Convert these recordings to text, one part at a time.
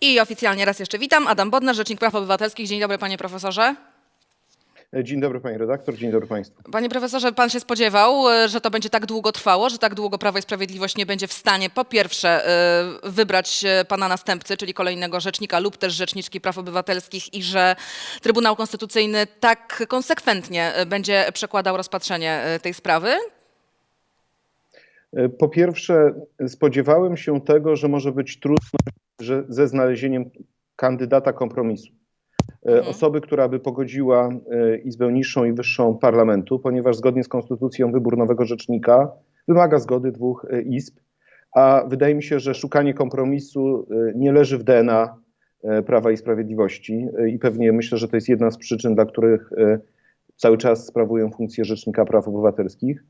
I oficjalnie raz jeszcze witam. Adam Bodnar, Rzecznik Praw Obywatelskich. Dzień dobry, panie profesorze. Dzień dobry pani redaktor, dzień dobry państwu. Panie profesorze, pan się spodziewał, e, że to będzie tak długo trwało, że tak długo Prawo i Sprawiedliwość nie będzie w stanie po pierwsze e, wybrać e, pana następcy, czyli kolejnego rzecznika lub też rzeczniczki praw obywatelskich i że Trybunał Konstytucyjny tak konsekwentnie będzie przekładał rozpatrzenie tej sprawy? Po pierwsze, spodziewałem się tego, że może być trudność że ze znalezieniem kandydata kompromisu. Mhm. Osoby, która by pogodziła e, Izbę Niższą i Wyższą Parlamentu, ponieważ zgodnie z konstytucją wybór nowego rzecznika wymaga zgody dwóch e, izb, a wydaje mi się, że szukanie kompromisu e, nie leży w DNA e, Prawa i Sprawiedliwości e, i pewnie myślę, że to jest jedna z przyczyn, dla których e, cały czas sprawują funkcję Rzecznika Praw Obywatelskich.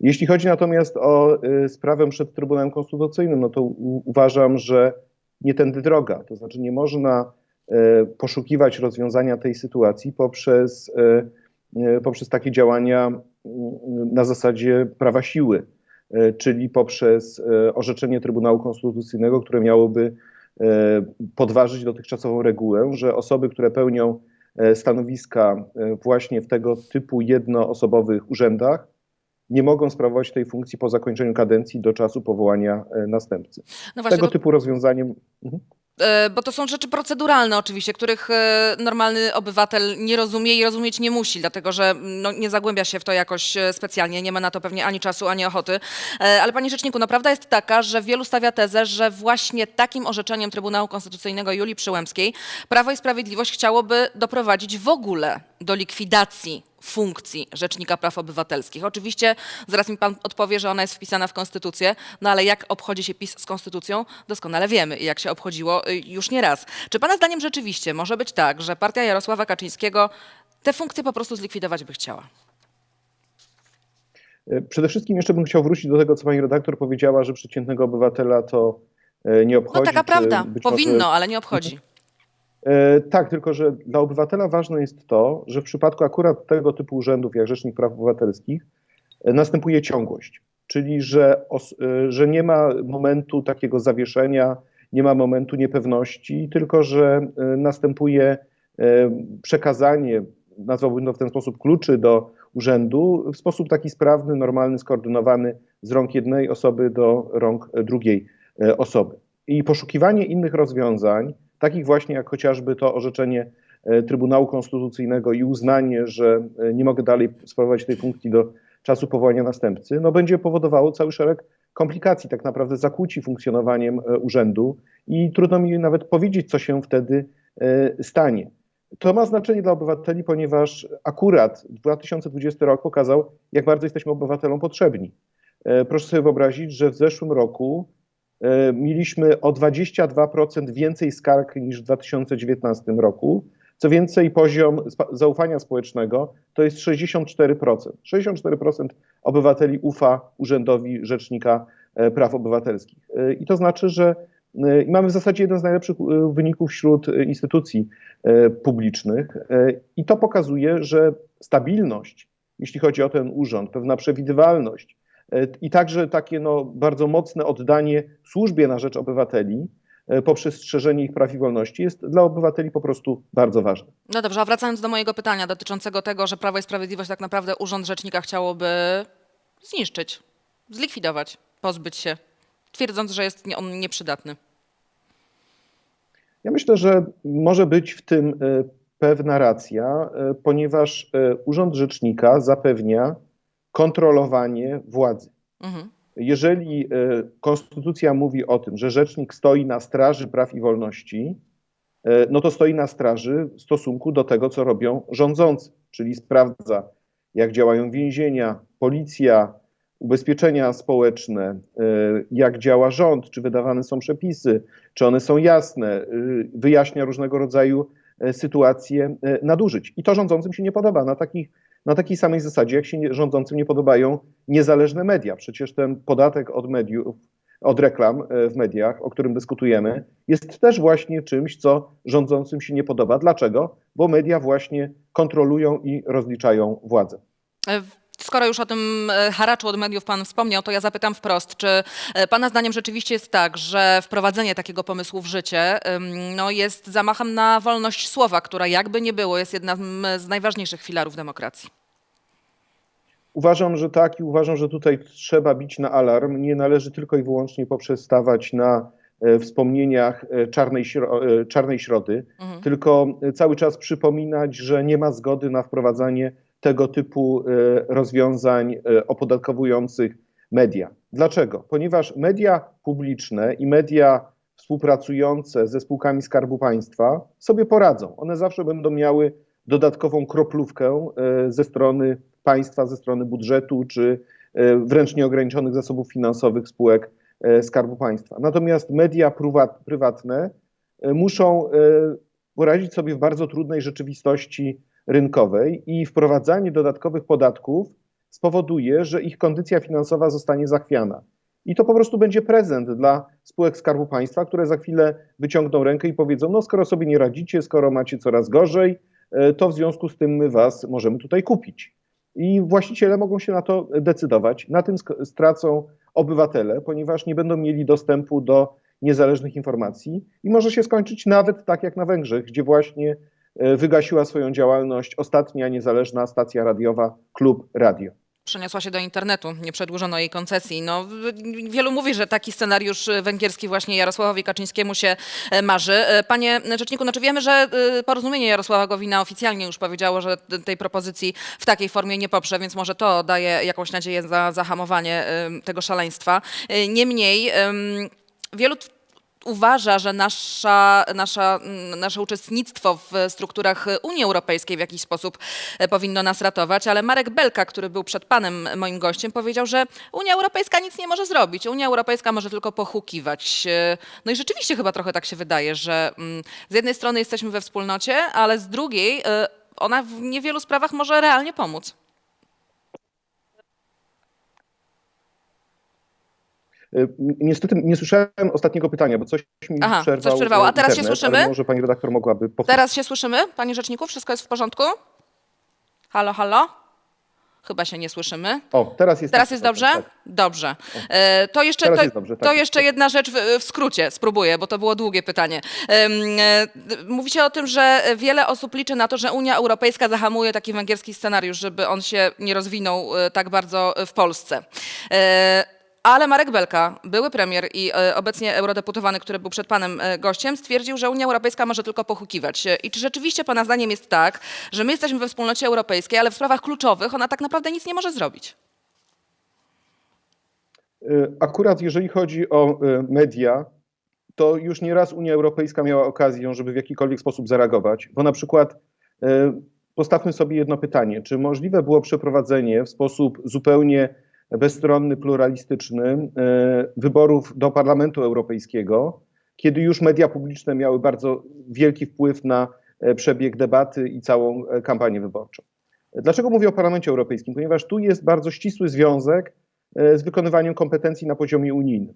Jeśli chodzi natomiast o sprawę przed Trybunałem Konstytucyjnym, no to uważam, że nie tędy droga. To znaczy nie można y, poszukiwać rozwiązania tej sytuacji poprzez, y, y, poprzez takie działania na zasadzie prawa siły, czyli poprzez orzeczenie Trybunału Konstytucyjnego, które miałoby podważyć dotychczasową regułę, że osoby, które pełnią stanowiska właśnie w tego typu jednoosobowych urzędach, nie mogą sprawować tej funkcji po zakończeniu kadencji do czasu powołania e, następcy. No właśnie, Tego to- typu rozwiązaniem. Mhm. E, Bo to są rzeczy proceduralne oczywiście, których e, normalny obywatel nie rozumie i rozumieć nie musi, dlatego że no, nie zagłębia się w to jakoś specjalnie, nie ma na to pewnie ani czasu, ani ochoty. Ale panie rzeczniku, no prawda jest taka, że wielu stawia tezę, że właśnie takim orzeczeniem Trybunału Konstytucyjnego Julii Przyłębskiej Prawo i Sprawiedliwość chciałoby doprowadzić w ogóle do likwidacji funkcji Rzecznika Praw Obywatelskich. Oczywiście zaraz mi pan odpowie, że ona jest wpisana w Konstytucję, no ale jak obchodzi się PiS z Konstytucją, doskonale wiemy jak się obchodziło y, już nie raz. Czy pana zdaniem rzeczywiście może być tak, że partia Jarosława Kaczyńskiego te funkcje po prostu zlikwidować by chciała? E, Przede wszystkim jeszcze bym chciał wrócić do tego, co pani redaktor powiedziała, że przeciętnego obywatela to e, nie No obchodzi. taka czy prawda, powinno, Może... ale nie obchodzi. E, Tak, tylko że dla obywatela ważne jest to, że w przypadku akurat tego typu urzędów, jak Rzecznik Praw Obywatelskich, e, następuje ciągłość. Czyli, że, e, że nie ma momentu takiego zawieszenia, nie ma momentu niepewności, tylko że następuje przekazanie, nazwałbym to w ten sposób, kluczy do urzędu w sposób taki sprawny, normalny, skoordynowany z rąk jednej osoby do rąk drugiej osoby. I poszukiwanie innych rozwiązań, takich właśnie jak chociażby to orzeczenie e, Trybunału Konstytucyjnego i uznanie, że e, nie mogę dalej sprawować tej funkcji do czasu powołania następcy, no będzie powodowało cały szereg komplikacji, tak naprawdę zakłóci funkcjonowaniem e, urzędu i trudno mi nawet powiedzieć, co się wtedy stanie. To ma znaczenie dla obywateli, ponieważ akurat 2020 rok pokazał, jak bardzo jesteśmy obywatelom potrzebni. Proszę sobie wyobrazić, że w zeszłym roku mieliśmy o 22% więcej skarg niż w 2019 roku. Co więcej, poziom zaufania społecznego to jest 64%. 64% obywateli ufa Urzędowi Rzecznika e, Praw Obywatelskich. E, I to znaczy, że e, mamy w zasadzie jeden z najlepszych e, wyników wśród e, instytucji e, publicznych. E, I to pokazuje, że stabilność, jeśli chodzi o ten urząd, pewna przewidywalność e, i także takie no, bardzo mocne oddanie służbie na rzecz obywateli e, poprzez strzeżenie ich praw i wolności jest dla obywateli po prostu bardzo ważne. No dobrze, a wracając do mojego pytania dotyczącego tego, że Prawo i Sprawiedliwość tak naprawdę Urząd Rzecznika chciałoby zniszczyć, zlikwidować, pozbyć się, twierdząc, że jest on nieprzydatny. Ja myślę, że może być w tym e, pewna racja, e, ponieważ e, Urząd Rzecznika zapewnia kontrolowanie władzy. Mhm. Jeżeli e, konstytucja mówi o tym, że rzecznik stoi na straży praw i wolności, e, no to stoi na straży w stosunku do tego, co robią rządzący, czyli sprawdza, jak działają więzienia, policja, ubezpieczenia społeczne, e, jak działa rząd, czy wydawane są przepisy, czy one są jasne, wyjaśnia różnego rodzaju sytuacje nadużyć. I to rządzącym się nie podoba. Na, takich, na takiej samej zasadzie, jak się rządzącym nie podobają niezależne media. Przecież ten podatek od mediów, od reklam e, w mediach, o którym dyskutujemy, jest też właśnie czymś, co rządzącym się nie podoba. Dlaczego? Bo media właśnie kontrolują i rozliczają władzę. Skoro już o tym e, haraczu od mediów pan wspomniał, to ja zapytam wprost, czy e, pana zdaniem rzeczywiście jest tak, że wprowadzenie takiego pomysłu w życie no, jest zamachem na wolność słowa, która jakby nie było jest jednym z najważniejszych filarów demokracji? Uważam, że tak i uważam, że tutaj trzeba bić na alarm. Nie należy tylko i wyłącznie poprzestawać na e, wspomnieniach czarnej, czarnej środy, Mhm. tylko cały czas przypominać, że nie ma zgody na wprowadzanie tego typu e, rozwiązań e, opodatkowujących media. Dlaczego? Ponieważ media publiczne i media współpracujące ze spółkami Skarbu Państwa sobie poradzą. One zawsze będą miały dodatkową kroplówkę e, ze strony państwa, ze strony budżetu, czy wręcz nieograniczonych zasobów finansowych spółek Skarbu Państwa. Natomiast media prywat- prywatne muszą poradzić sobie w bardzo trudnej rzeczywistości rynkowej i wprowadzanie dodatkowych podatków spowoduje, że ich kondycja finansowa zostanie zachwiana. I to po prostu będzie prezent dla spółek Skarbu Państwa, które za chwilę wyciągną rękę i powiedzą: No, skoro sobie nie radzicie, skoro macie coraz gorzej, e, to w związku z tym my was możemy tutaj kupić. I właściciele mogą się na to decydować. Na tym stracą obywatele, ponieważ nie będą mieli dostępu do niezależnych informacji i może się skończyć nawet tak jak na Węgrzech, gdzie właśnie wygasiła swoją działalność ostatnia niezależna stacja radiowa Klub Radio. Przeniosła się do internetu, nie przedłużono jej koncesji. No, wielu mówi, że taki scenariusz e, węgierski właśnie Jarosławowi Kaczyńskiemu się e, marzy. E, Panie Rzeczniku, znaczy wiemy, że e, porozumienie Jarosława Gowina oficjalnie już powiedziało, że tej propozycji w takiej formie nie poprze, więc może to daje jakąś nadzieję za zahamowanie e, tego szaleństwa. E, Niemniej em, wielu uważa, że nasza, nasza, mm, nasze uczestnictwo w strukturach Unii Europejskiej w jakiś sposób e, powinno nas ratować, ale Marek Belka, który był przed panem moim gościem, powiedział, że Unia Europejska nic nie może zrobić. Unia Europejska może tylko pochukiwać. E, No i rzeczywiście chyba trochę tak się wydaje, że mm, z jednej strony jesteśmy we wspólnocie, ale z drugiej e, ona w niewielu sprawach może realnie pomóc. Niestety nie słyszałem ostatniego pytania, bo coś mi Aha, przerwał coś przerwało. A e, teraz się internet, słyszymy? ale Może pani redaktor mogłaby powtórzyć. Teraz się słyszymy, panie rzeczniku? Wszystko jest w porządku? Halo, halo? Chyba się nie słyszymy. O, teraz jest Teraz tak, jest dobrze? tak. Dobrze. E, To jeszcze, to, dobrze, to jeszcze jedna rzecz w, w skrócie, spróbuję, bo to było długie pytanie. E, d- Mówicie o tym, że wiele osób liczy na to, że Unia Europejska zahamuje taki węgierski scenariusz, żeby on się nie rozwinął e, tak bardzo w Polsce. Ale Marek Belka, były premier i e, obecnie eurodeputowany, który był przed panem e, gościem, stwierdził, że Unia Europejska może tylko pochukiwać. E, I czy rzeczywiście pana zdaniem jest tak, że my jesteśmy we wspólnocie europejskiej, ale w sprawach kluczowych ona tak naprawdę nic nie może zrobić? Akurat jeżeli chodzi o media, to już nieraz Unia Europejska miała okazję, żeby w jakikolwiek sposób zareagować, bo na przykład postawmy sobie jedno pytanie, czy możliwe było przeprowadzenie w sposób zupełnie bezstronny, pluralistyczny y, wyborów do Parlamentu Europejskiego, kiedy już media publiczne miały bardzo wielki wpływ na e, przebieg debaty i całą e, kampanię wyborczą. Dlaczego mówię o Parlamencie Europejskim? Ponieważ tu jest bardzo ścisły związek e, z wykonywaniem kompetencji na poziomie unijnym.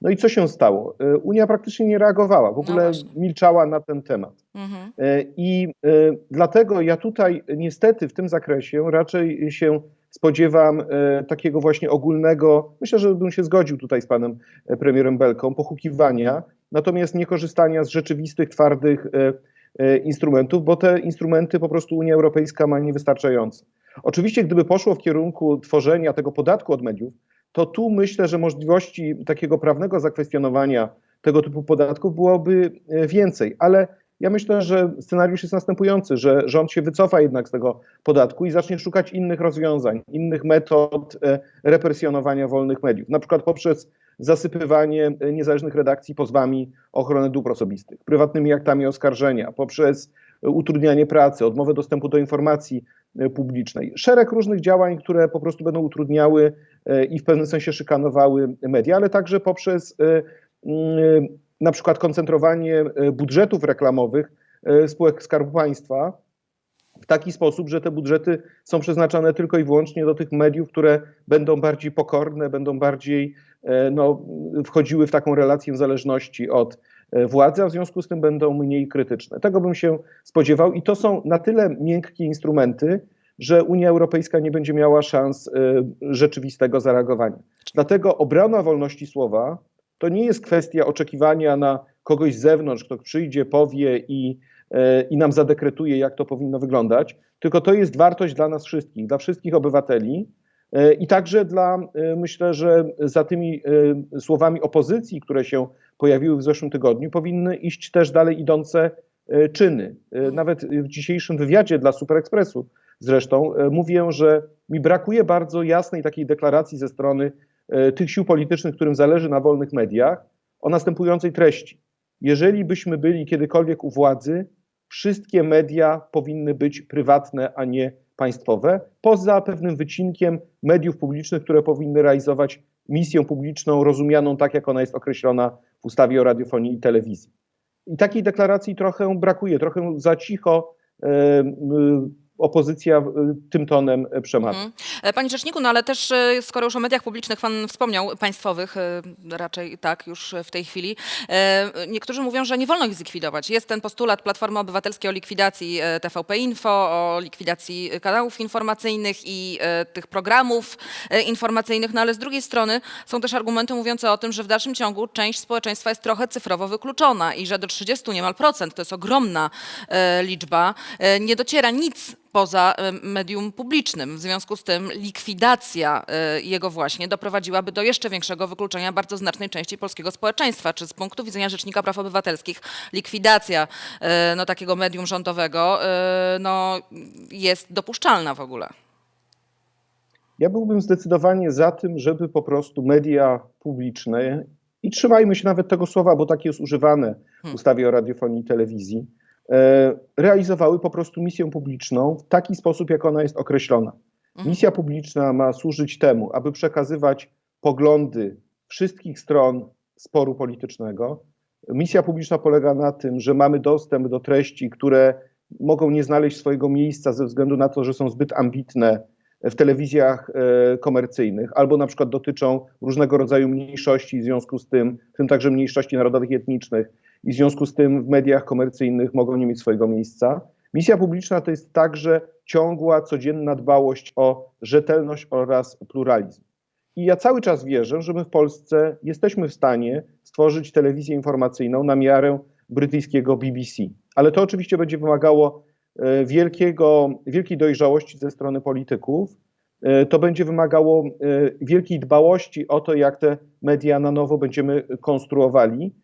No i co się stało? E, Unia praktycznie nie reagowała, w ogóle właśnie. milczała na ten temat. Mhm. E, I e, dlatego ja tutaj niestety w tym zakresie raczej się spodziewam e, takiego właśnie ogólnego, myślę, że bym się zgodził tutaj z panem e, premierem Belką, pochukiwania, natomiast nie korzystania z rzeczywistych, twardych e, instrumentów, bo te instrumenty po prostu Unia Europejska ma niewystarczające. Oczywiście, gdyby poszło w kierunku tworzenia tego podatku od mediów, to tu myślę, że możliwości takiego prawnego zakwestionowania tego typu podatków byłoby więcej, ale ja myślę, że scenariusz jest następujący, że rząd się wycofa jednak z tego podatku i zacznie szukać innych rozwiązań, innych metod e, represjonowania wolnych mediów, na przykład poprzez zasypywanie e, niezależnych redakcji pozwami o ochronę dóbr osobistych, prywatnymi aktami oskarżenia, poprzez e, utrudnianie pracy, odmowę dostępu do informacji publicznej. Szereg różnych działań, które po prostu będą utrudniały i w pewnym sensie szykanowały media, ale także poprzez mm, na przykład koncentrowanie e, budżetów reklamowych e, spółek Skarbu Państwa w taki sposób, że te budżety są przeznaczane tylko i wyłącznie do tych mediów, które będą bardziej pokorne, będą bardziej e, no, wchodziły w taką relację zależności od władzy, a w związku z tym będą mniej krytyczne. Tego bym się spodziewał i to są na tyle miękkie instrumenty, że Unia Europejska nie będzie miała szans rzeczywistego zareagowania. Dlatego obrona wolności słowa to nie jest kwestia oczekiwania na kogoś z zewnątrz, kto przyjdzie, powie i, i nam zadekretuje, jak to powinno wyglądać, tylko to jest wartość dla nas wszystkich, dla wszystkich obywateli. I także dla, myślę, że za tymi słowami opozycji, które się pojawiły w zeszłym tygodniu, powinny iść też dalej idące czyny. Nawet w dzisiejszym wywiadzie dla Super Expressu zresztą mówię, że mi brakuje bardzo jasnej takiej deklaracji ze strony tych sił politycznych, którym zależy na wolnych mediach, o następującej treści. Jeżeli byśmy byli kiedykolwiek u władzy, wszystkie media powinny być prywatne, a nie państwowe, poza pewnym wycinkiem mediów publicznych, które powinny realizować misję publiczną, rozumianą tak, jak ona jest określona w ustawie o radiofonii i telewizji. I takiej deklaracji trochę brakuje, trochę za cicho. Yy, opozycja tym tonem przemawia. Mhm. Panie Rzeczniku, no ale też e, skoro już o mediach publicznych Pan wspomniał, państwowych, e, raczej tak już w tej chwili, e, niektórzy mówią, że nie wolno ich zlikwidować. Jest ten postulat Platformy Obywatelskiej o likwidacji TVP Info, o likwidacji kanałów informacyjnych i tych programów informacyjnych, no ale z drugiej strony są też argumenty mówiące o tym, że w dalszym ciągu część społeczeństwa jest trochę cyfrowo wykluczona i że do 30 niemal procent, to jest ogromna liczba, nie dociera nic poza medium publicznym. W związku z tym likwidacja e, jego właśnie doprowadziłaby do jeszcze większego wykluczenia bardzo znacznej części polskiego społeczeństwa. Czy z punktu widzenia Rzecznika Praw Obywatelskich likwidacja e, no, takiego medium rządowego e, no, jest dopuszczalna w ogóle? Ja byłbym zdecydowanie za tym, żeby po prostu media publiczne, i trzymajmy się nawet tego słowa, bo takie jest używane w Hmm. ustawie o radiofonii i telewizji, e, realizowały po prostu misję publiczną w taki sposób, jak ona jest określona. Mhm. Misja publiczna ma służyć temu, aby przekazywać poglądy wszystkich stron sporu politycznego. Misja publiczna polega na tym, że mamy dostęp do treści, które mogą nie znaleźć swojego miejsca ze względu na to, że są zbyt ambitne w telewizjach e, komercyjnych, albo na przykład dotyczą różnego rodzaju mniejszości, w związku z tym, w tym także mniejszości narodowych i etnicznych, i w związku z tym w mediach komercyjnych mogą nie mieć swojego miejsca. Misja publiczna to jest także ciągła, codzienna dbałość o rzetelność oraz pluralizm. I ja cały czas wierzę, że my w Polsce jesteśmy w stanie stworzyć telewizję informacyjną na miarę brytyjskiego BBC. Ale to oczywiście będzie wymagało e, wielkiego, wielkiej dojrzałości ze strony polityków. E, To będzie wymagało e, wielkiej dbałości o to, jak te media na nowo będziemy konstruowali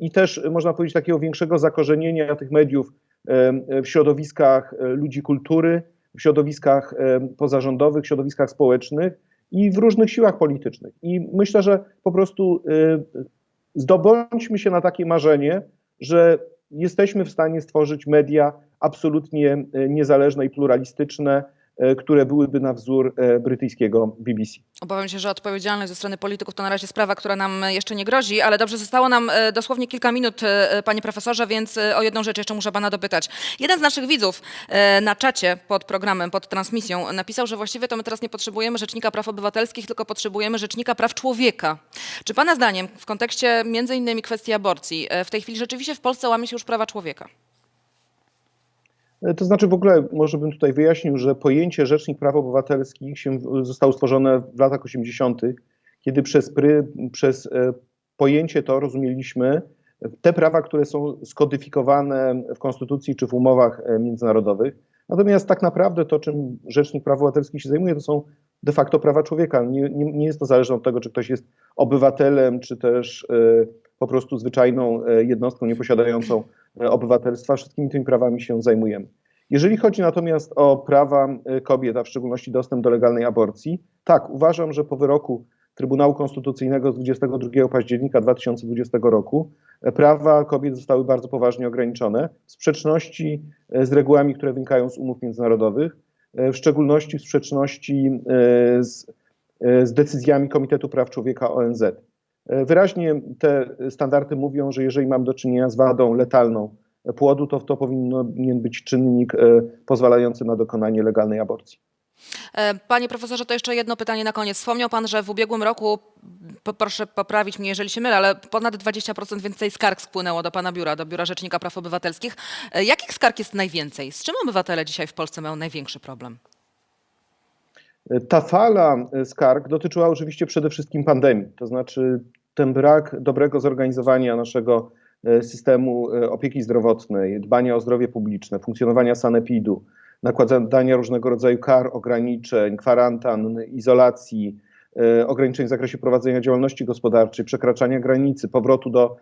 i też można powiedzieć takiego większego zakorzenienia tych mediów e, w środowiskach e, ludzi kultury, w środowiskach pozarządowych, w środowiskach społecznych i w różnych siłach politycznych. I myślę, że po prostu zdobądźmy się na takie marzenie, że jesteśmy w stanie stworzyć media absolutnie niezależne i pluralistyczne, e, które byłyby na wzór e, brytyjskiego BBC. Obawiam się, że odpowiedzialność ze strony polityków to na razie sprawa, która nam jeszcze nie grozi, ale dobrze, zostało nam e, dosłownie kilka minut, e, panie profesorze, więc e, o jedną rzecz jeszcze muszę pana dopytać. Jeden z naszych widzów e, na czacie pod programem, pod transmisją napisał, że właściwie to my teraz nie potrzebujemy Rzecznika Praw Obywatelskich, tylko potrzebujemy Rzecznika Praw Człowieka. Czy pana zdaniem w kontekście między innymi kwestii aborcji e, w tej chwili rzeczywiście w Polsce łamie się już prawa człowieka? E, To znaczy w ogóle może bym tutaj wyjaśnił, że pojęcie Rzecznik Praw Obywatelskich się, zostało stworzone w latach 80., kiedy przez, pry, przez e, pojęcie to rozumieliśmy te prawa, które są skodyfikowane w Konstytucji czy w umowach e, międzynarodowych. Natomiast tak naprawdę to, czym Rzecznik Praw Obywatelskich się zajmuje, to są de facto prawa człowieka. Nie, nie, nie jest to zależne od tego, czy ktoś jest obywatelem, czy też e, po prostu zwyczajną jednostką nieposiadającą obywatelstwa. Wszystkimi tymi prawami się zajmujemy. Jeżeli chodzi natomiast o prawa e, kobiet, a w szczególności dostęp do legalnej aborcji, tak, uważam, że po wyroku Trybunału Konstytucyjnego z 22 października 2020 roku e, prawa kobiet zostały bardzo poważnie ograniczone w sprzeczności e, z regułami, które wynikają z umów międzynarodowych, e, w szczególności w sprzeczności e, z, e, z decyzjami Komitetu Praw Człowieka ONZ. Wyraźnie te standardy mówią, że jeżeli mam do czynienia z wadą letalną płodu, to to powinien być czynnik e, pozwalający na dokonanie legalnej aborcji. E, Panie profesorze, to jeszcze jedno pytanie na koniec. Wspomniał pan, że w ubiegłym roku, proszę poprawić mnie, jeżeli się mylę, ale ponad 20% więcej skarg spłynęło do pana biura, do Biura Rzecznika Praw Obywatelskich. E, Jakich skarg jest najwięcej? Z czym obywatele dzisiaj w Polsce mają największy problem? Ta fala e, skarg dotyczyła oczywiście przede wszystkim pandemii, to znaczy ten brak dobrego zorganizowania naszego e, systemu e, opieki zdrowotnej, dbania o zdrowie publiczne, funkcjonowania sanepidu, nakładania różnego rodzaju kar, ograniczeń, kwarantan, izolacji, ograniczeń w zakresie prowadzenia działalności gospodarczej, przekraczania granicy, powrotu do,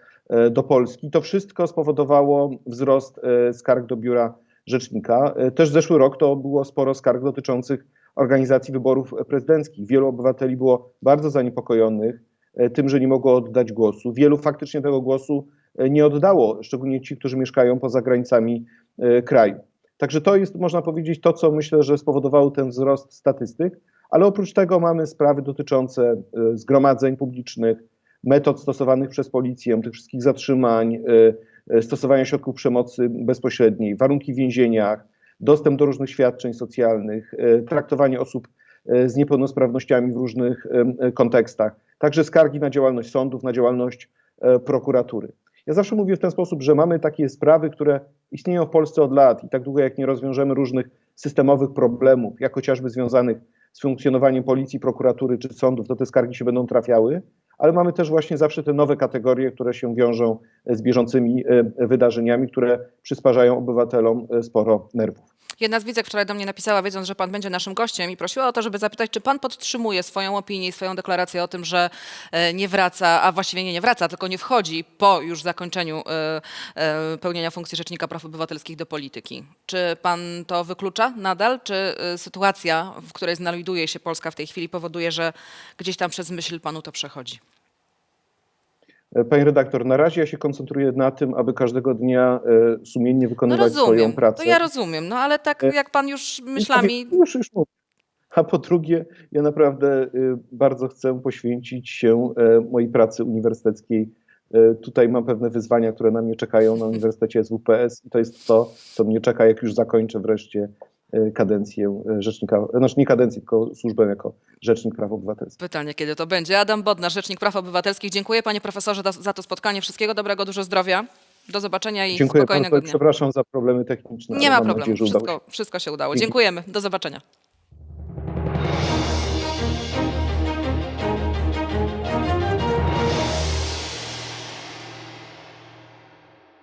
do Polski. To wszystko spowodowało wzrost skarg do biura rzecznika. Też zeszły rok to było sporo skarg dotyczących organizacji wyborów prezydenckich. Wielu obywateli było bardzo zaniepokojonych e, tym, że nie mogło oddać głosu. Wielu faktycznie tego głosu e, nie oddało, szczególnie ci, którzy mieszkają poza granicami e, kraju. Także to jest, można powiedzieć, to, co myślę, że spowodowało ten wzrost statystyk, ale oprócz tego mamy sprawy dotyczące zgromadzeń publicznych, metod stosowanych przez policję, tych wszystkich zatrzymań, stosowania środków przemocy bezpośredniej, warunki w więzieniach, dostęp do różnych świadczeń socjalnych, e, traktowanie osób e, z niepełnosprawnościami w różnych e, kontekstach, także skargi na działalność sądów, na działalność prokuratury. Ja zawsze mówię w ten sposób, że mamy takie sprawy, które istnieją w Polsce od lat i tak długo jak nie rozwiążemy różnych systemowych problemów, jak chociażby związanych z funkcjonowaniem policji, prokuratury czy sądów, to te skargi się będą trafiały, ale mamy też właśnie zawsze te nowe kategorie, które się wiążą z bieżącymi e, wydarzeniami, które przysparzają obywatelom e, sporo nerwów. Jedna z widzek wczoraj do mnie napisała, wiedząc, że pan będzie naszym gościem i prosiła o to, żeby zapytać, czy pan podtrzymuje swoją opinię i swoją deklarację o tym, że e, nie wraca, a właściwie nie, nie wraca, tylko nie wchodzi po już zakończeniu pełnienia funkcji Rzecznika Praw Obywatelskich do polityki. Czy pan to wyklucza nadal? Czy sytuacja, w której znajduje się Polska w tej chwili powoduje, że gdzieś tam przez myśl panu to przechodzi? E, Pani redaktor, na razie ja się koncentruję na tym, aby każdego dnia e, sumiennie No wykonywać swoją rozumiem, pracę. to ja rozumiem, no ale tak E, jak pan już myślami... Już, już mówię. A po drugie, ja naprawdę y, bardzo chcę poświęcić się mojej pracy uniwersyteckiej. Tutaj mam pewne wyzwania, które na mnie czekają na Uniwersytecie SWPS i to jest to, co mnie czeka, jak już zakończę wreszcie kadencję e, rzecznika, znaczy nie kadencję, tylko służbę jako rzecznik praw obywatelskich. Pytanie, kiedy to będzie. Adam Bodnar, Rzecznik Praw Obywatelskich. Dziękuję panie profesorze za, to spotkanie. Wszystkiego dobrego, dużo zdrowia. Do zobaczenia i Dziękuję spokojnego i dnia. przepraszam za problemy techniczne. Nie ma problemu, nadzieję, wszystko, wszystko się udało. Dziękujemy, do zobaczenia.